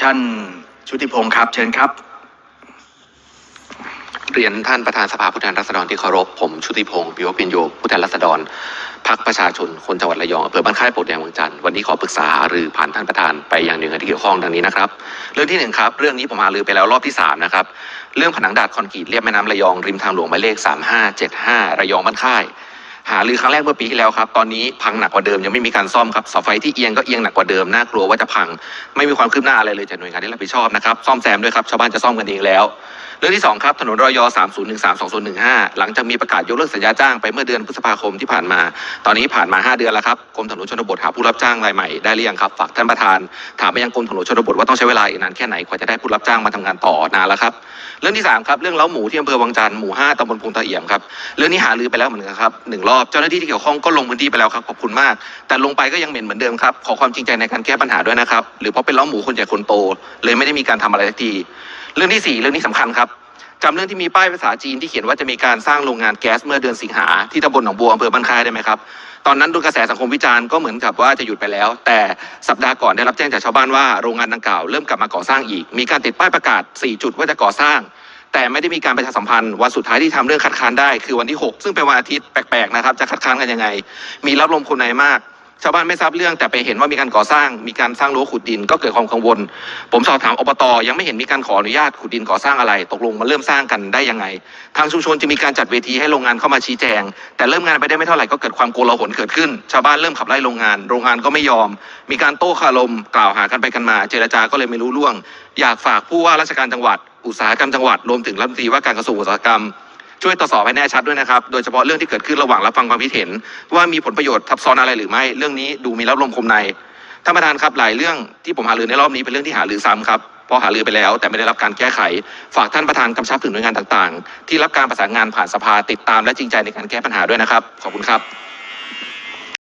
ท่านชุติพงศ์ครับ เชิญครับ เรียนท่านประธานสภาผู้แทนราษฎรที่เคารพผมชุติพงศ์ปิวปินโยผู้แทนราษฎรพักประชาชนคนจังหวัดระยองอำเภอบ้านค่ายปรดแดงเมืองจันทร์วันนี้ขอปรึกษาหารือผ่านท่านประธานไปยังหน่วยงานที่เกี่ยวข้องดังนี้นะครับ เรื่องที่หนึ่งครับ เรื่องนี้ผมหารือไปแล้วรอบที่สามนะครับ เรื่องผนังดาดคอนกรีตเรียบแม่น้ำระยองริมทางหลวงหมายเลขสามห้าเจ็ดห้าระยองบ้านค่าย หารือครั้งแรกเมื่อปีที่แล้วครับ ตอนนี้พังหนักกว่าเดิมยังไม่มีการซ่อมครับเสาไฟที่เอียงก็เอียงหนักกว่าเดิมน่ากลัวว่าจะพัง ไม่มีความคืบหน้าอะไรเลยจากหน่วยงานที่รับผิดชอบนะครับซ่อมแซมด้วยครับชาวบ้านจะซ่อมกันเองแล้ว เรื่องที่สองครับ ถนนรอย3013 2015 หลังจากมีประกาศยกเลิกสัญญาจ้างไปเมื่อเดือนพฤษภาคมที่ผ่านมา ตอนนี้ผ่านมา 5 เดือนแล้วครับ กรมถนนชนบทหาผู้รับจ้างรายใหม่ได้หรือยังครับ ฝากท่านประธาน ถามไปยังกรมถนนชนบทว่าต้องใช้เวลาอีกนานแค่ไหนกว่าจะได้ผู้รับจ้างมาทำงานต่อนานแล้วครับ เรื่องที่สามครับ เรื่องเล้าหมูที่อำเภอวังจันทร์หมู่ห้าตำบลพงตะเอี่ยมครับ เรื่องนี้หารือไปแล้วเหมือนกันครับหนึ่งรอบ เจ้าหน้าที่ที่เกี่ยวข้องก็ลงพื้นที่ไปแล้วครับขอบคุณมาก แต่ลงไปก็ยังเหม็นเหมือนเดิมครับ ขอความจริงใจในการแก้ปัญหาด้วยนะครับ หรือเพราะเป็นเล้าหมูคนใหญ่คนโต เลยไม่ได้มีการทำอะไรสักทีเรื่องที่สี่เรื่องนี้สำคัญครับจำเรื่องที่มีป้ายภาษาจีนที่เขียนว่าจะมีการสร้างโรงงานแก๊สเมื่อเดือนสิงหาที่ตำบลหนองบัวอำเภอบ้านค่ายได้ไหมครับ ตอนนั้นดูกระแสสังคมวิจารณ์ก็เหมือนกับว่าจะหยุดไปแล้ว แต่สัปดาห์ก่อนได้รับแจ้งจากชาวบ้านว่าโรงงานดังกล่าวเริ่มกลับมาก่อสร้างอีก มีการติดป้ายประกาศ 4 จุดว่าจะก่อสร้าง แต่ไม่ได้มีการประชาสัมพันธ์วันสุดท้ายที่ทำเรื่องคัดค้านได้คือวันที่ 6 ซึ่งเป็นวันอาทิตย์แปลกๆนะครับจะคัดค้านกันยังไง มีรับลมคนในมาก ชาวบ้านไม่ทราบเรื่องแต่ไปเห็นว่ามีการก่อสร้าง มีการสร้างรั้วขุดดินก็เกิดความกังวล ผมสอบถามอบตยังไม่เห็นมีการขออนุญาตขุดดินก่อสร้างอะไร ตกลงมาเริ่มสร้างกันได้ยังไง ทางชุมชนจะมีการจัดเวทีให้โรงงานเข้ามาชี้แจง แต่เริ่มงานไปได้ไม่เท่าไหร่ก็เกิดความโกลาหลเกิดขึ้น ชาวบ้านเริ่มขับไล่โรงงาน โรงงานก็ไม่ยอม มีการโต้คารมกล่าวหากันไปกันมา เจรจาก็เลยไม่รู้ล่วง อยากฝากผู้ว่าราชการจังหวัด อุตสาหกรรมจังหวัดรวมถึงรัฐมนตรีว่าการกระทรวงอุตสาหกรรม ช่วยตรวจสอบให้แน่ชัดด้วยนะครับ โดยเฉพาะเรื่องที่เกิดขึ้นระหว่างรับฟังความคิดเห็น ว่ามีผลประโยชน์ทับซ้อนอะไรหรือไม่ เรื่องนี้ดูมีรับลมคมใน ท่านประธานครับหลายเรื่องที่ผมหารือในรอบนี้เป็นเรื่องที่หารือซ้ำครับพอหารือไปแล้วแต่ไม่ได้รับการแก้ไข ฝากท่านประธานกำชับถึงหน่วยงานต่างๆ ที่รับการประสานงานผ่านสภาติดตามและจริงใจในการแก้ปัญหาด้วยนะครับ ขอบคุณครับ